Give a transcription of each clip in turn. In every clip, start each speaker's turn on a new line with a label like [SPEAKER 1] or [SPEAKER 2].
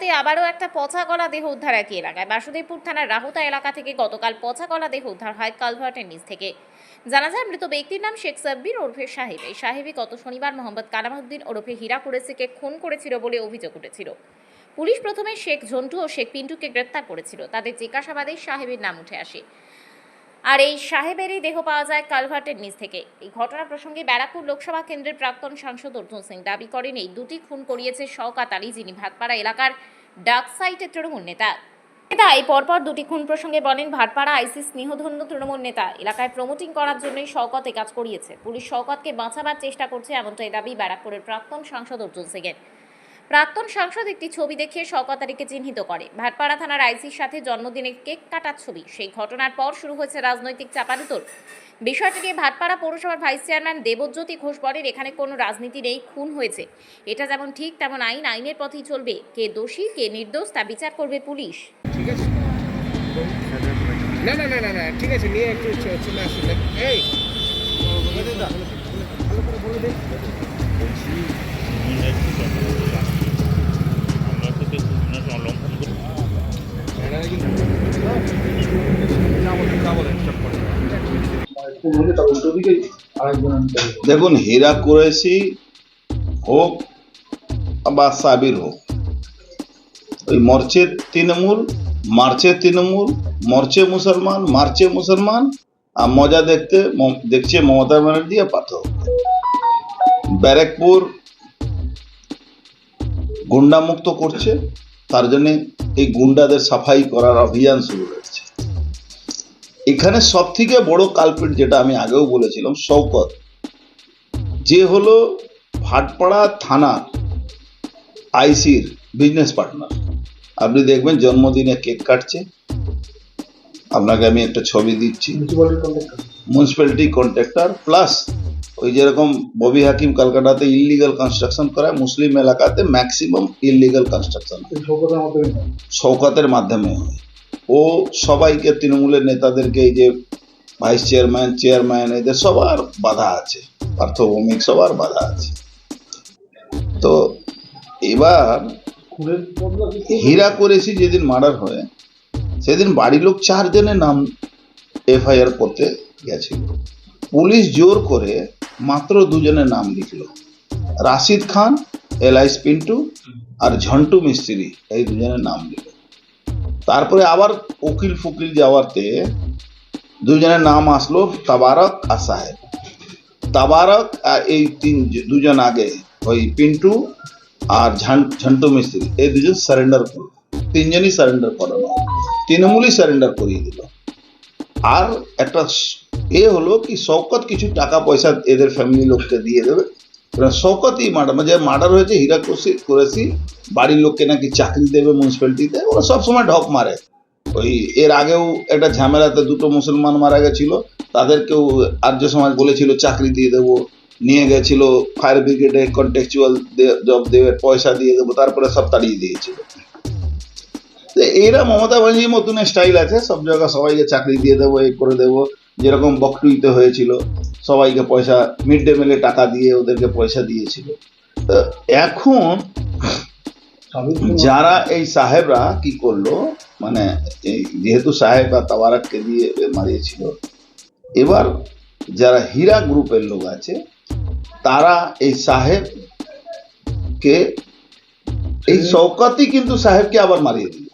[SPEAKER 1] রাতে আবারও একটা পচা গলা দেহ উদ্ধার একই এলাকায়। বাসুদেবপুর থানার রাহুতা এলাকা থেকে গতকাল পচা গলা দেহ উদ্ধার হয় কালভার্টের নিচ থেকে। জানা যায়, মৃত ব্যক্তির নাম শেখ সাব্বির ওরফে সাহেব। এই সাহেবই গত শনিবার মোহাম্মদ কালামউদ্দিন ওরফে হীরা কুরেসিকে খুন করেছিল বলে অভিযোগ উঠেছিল। পুলিশ প্রথমে শেখ ঝন্টু ও শেখ পিন্টুকে গ্রেপ্তার করেছিল। তাদের জিজ্ঞাসাবাদে সাহেবের নাম উঠে আসে। আর এই সাহেবেরই দেহ পাওয়া যায় কালভার্টের নিচ থেকে। এই ঘটনা প্রসঙ্গে ব্যারাকপুর লোকসভা কেন্দ্রের প্রাক্তন সাংসদ অর্জুন সিং দাবি করেন, এই দুটি খুন করিয়েছে শওকাত আলী, যিনি ভাতপাড়া এলাকার ডাক সাইটের তৃণমূল নেতা। এই পরপর দুটি খুন প্রসঙ্গে বলেন, ভাটপাড়া আইসিস স্নেহধন্য তৃণমূল নেতা। এলাকায় প্রমোটিং করার জন্যই শওকত কাজ করিয়েছে। পুলিশ শওকতকে বাঁচাবার চেষ্টা করছে এমনটাই দাবি ব্যারাকপুরের প্রাক্তন সাংসদ অর্জুন সিংয়ের প্রাক্তন সাংসদ একটি ছবি দেখিয়ে শওকত আলীকে চিহ্নিত করে। ভাটপাড়া থানার আইসির সাথে জন্মদিনের কেক কাটার ছবি। সেই ঘটনার পর শুরু হয়েছে রাজনৈতিক চাপানুতোর বিষয়টি নিয়ে ভাটপাড়া পৌরসভার ভাইস চেয়ারম্যান দেবজ্যোতি ঘোষ বলেন এখানে কোনো রাজনীতি নেই খুন হয়েছে। এটা যেমন ঠিক তেমন আইন আইনের পথেই চলবে। কে দোষী কে নির্দোষ তা বিচার করবে পুলিশ।
[SPEAKER 2] ঠিক আছে। না না না না না ঠিক আছে নিয়ে একটু চলে আসুন। এই
[SPEAKER 3] দেখুন,
[SPEAKER 4] হীরা কুরেশি হোক বা সাবির হোক, ওই মরচে তৃণমূল, মার্চে তৃণমূল, মরচে মুসলমান, মার্চে মুসলমান, আর মজা দেখতে দেখছে মমতা ব্যানার্জি আর পাথর ব্যারাকপুর গুন্ডামুক্ত করছে, তার জন্যে এই গুন্ডাদের সাফাই করার অভিযান শুরু হয়েছে। এখানে সব থেকে বড় কালপিট যেটা আমি আগেও বলেছিলাম শওকত। যে হলো ভাটপাড়া থানার আইসির বিজনেস পার্টনার আপনি দেখবেন জন্মদিনে কেক কাটছে। আপনাকে আমি একটা ছবি দিচ্ছি। মিউনিসিপ্যালিটি কন্ট্রাক্টর প্লাস ওই যেরকম ববি হাকিম কলকাতাতে ইলিগাল কনস্ট্রাকশন করায় মুসলিম এলাকাতে ম্যাক্সিমাম ইলিগাল কনস্ট্রাকশন শওকতের মাধ্যমে হয়। ও সবাইকে, তৃণমূলের নেতাদেরকে, এই যে ভাইস চেয়ারম্যান চেয়ারম্যান এদের সবার বাধা আছে, পার্থভৌমিক সবার বাধা আছে। তো এবার হীরা করেছি যেদিন মার্ডার হয়, সেদিন বাড়ির লোক চারজনের নাম এফআইআর করতে গেছিল। পুলিশ জোর করে মাত্র দুজনের নাম লিখলো। রাশিদ খান এলাইস পিন্টু আর ঝন্টু মিস্ত্রি, এই দুজনের নাম লিখল। তারপরে আবার উকিল ফুকিল যাওয়াতে দুজনের নাম আসলো তাবারক আর সাহেব। তাবারক আর এই তিন দুজন আগে, ওই পিন্টু আর ঝান- ঝন্টু মিস্ত্রি, এই দুজন সারেন্ডার করল। তিনজনই সারেন্ডার করানো তৃণমূলই সারেন্ডার করিয়ে দিল। আর একটা এ হলো কি শওকত কিছু টাকা পয়সা এদের ফ্যামিলি লোককে দিয়ে দেবে। কারণ শওকতই মার্ডার। মানে যে মার্ডার হয়েছে হীরা কুরেশি কুরেশি বাড়ির লোককে নাকি চাকরি দেবে মিউনিসিপ্যালিটিতে ওরা সবসময় ঢক মারে। ওই এর আগেও একটা ঝামেলাতে দুটো মুসলমান মারা গেছিল, তাদেরকেও আর্য সমাজ বলেছিল, চাকরি দিয়ে দেবো। নিয়ে গেছিল ফায়ার ব্রিগেডে কন্টেকচুয়াল জব দেবে, পয়সা দিয়ে দেবো, তারপরে সব তাড়িয়ে দিয়েছিল। তো এরা মমতা ব্যানার্জির মতন স্টাইল আছে, সব জায়গায় সবাইকে চাকরি দিয়ে দেবো এই করে দেবো, যেরকম বকটুইতে হয়েছিল। সবাইকে পয়সা মিড ডে মিলে টাকা দিয়ে ওদেরকে পয়সা দিয়েছিল। এখন যারা এই সাহেবরা কি করল মানে যেহেতু সাহেব বা তাবারাককে দিয়ে মারিয়েছিল, এবার যারা হীরা গ্রুপের লোক আছে, তারা এই সাহেবকে, এই শওকাতই কিন্তু সাহেবকে আবার মারিয়ে দিল।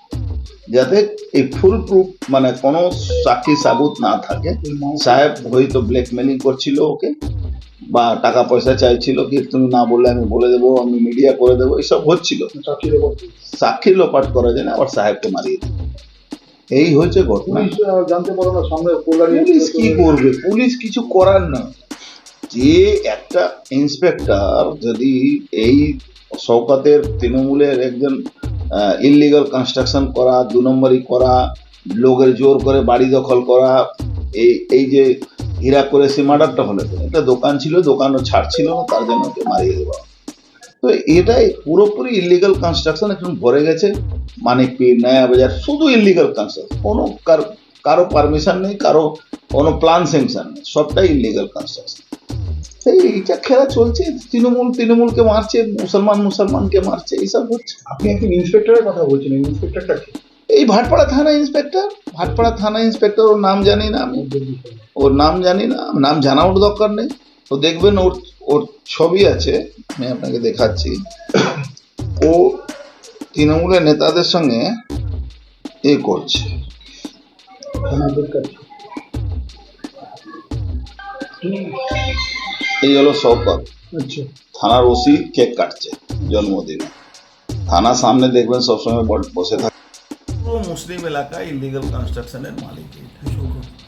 [SPEAKER 4] যাতে এই ফুল প্রুফ মানে কোনো সাক্ষী সাবুত না থাকে। সাহেব হয়তো ব্ল্যাকমেলিং করছিল ওকে বা টাকা পয়সা চাইছিল কি তুমি না বললে আমি বলে দেবো আমি মিডিয়া করে দেবো এসব হচ্ছিল। সাক্ষী লোপাট করা যায় না আবার সাহেবকে মারিয়ে দিল। এই হচ্ছে ঘটনা।
[SPEAKER 5] জানতে পারো না সামনে
[SPEAKER 4] পুলিশ কি করবে? পুলিশ কিছু করার না। যে একটা ইন্সপেক্টর যদি এই শওকাতের তৃণমূলের একজন ইলিগাল কনস্ট্রাকশন করা, দু নম্বরই করা, লোকের জোর করে বাড়ি দখল করা, এই এই যে হীরা করে সে মার্ডারটা হলো, একটা দোকান ছিল, দোকানও ছাড়ছিল না, তার জন্য ওকে মারিয়ে দেওয়া তো এটাই পুরোপুরি ইলিগাল কনস্ট্রাকশন এখন ভরে গেছে মানিকপীর নয়া বাজার, শুধু ইলিগাল কনস্ট্রাকশন কোনো কার, কারও পারমিশন নেই, কারও কোনো প্ল্যান স্যাংশন নেই, সবটাই ইলিগাল কনস্ট্রাকশন এই এইটা খেলা চলছে তৃণমূল তৃণমূলকে মারছে মুসলমান মুসলমানকে মারছে এইসব হচ্ছে।
[SPEAKER 5] আপনি একজন ইন্সপেক্টরের কথা বলছেন ইন্সপেক্টরটা কি?
[SPEAKER 4] এই ভাটপাড়া থানা ইন্সপেক্টর ভাটপাড়া থানা ইন্সপেক্টর ওর নাম জানি না আমি। ওর নাম জানি না নাম জানার দরকার নেই। তো দেখবেন ওর ওর ছবি আছে আমি আপনাকে দেখাচ্ছি। ও তৃণমূলের নেতাদের সঙ্গে এ করছে।
[SPEAKER 5] থানায় দরকার
[SPEAKER 4] এই হলো শওকত।
[SPEAKER 5] আচ্ছা।
[SPEAKER 4] থানার ওসি কেক কাটছে জন্মদিনে। থানা সামনে দেখবেন সবসময় বসে থাকে।
[SPEAKER 6] পুরো মুসলিম এলাকায় ইলিগাল কনস্ট্রাকশনের মালিক।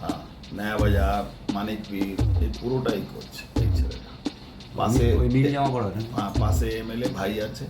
[SPEAKER 6] হ্যাঁ নয়া বাজার মানিকপীর এই পুরোটাই করছে এই ছেলেটা। পাশে? হ্যাঁ পাশে এমএলএ ভাই আছে।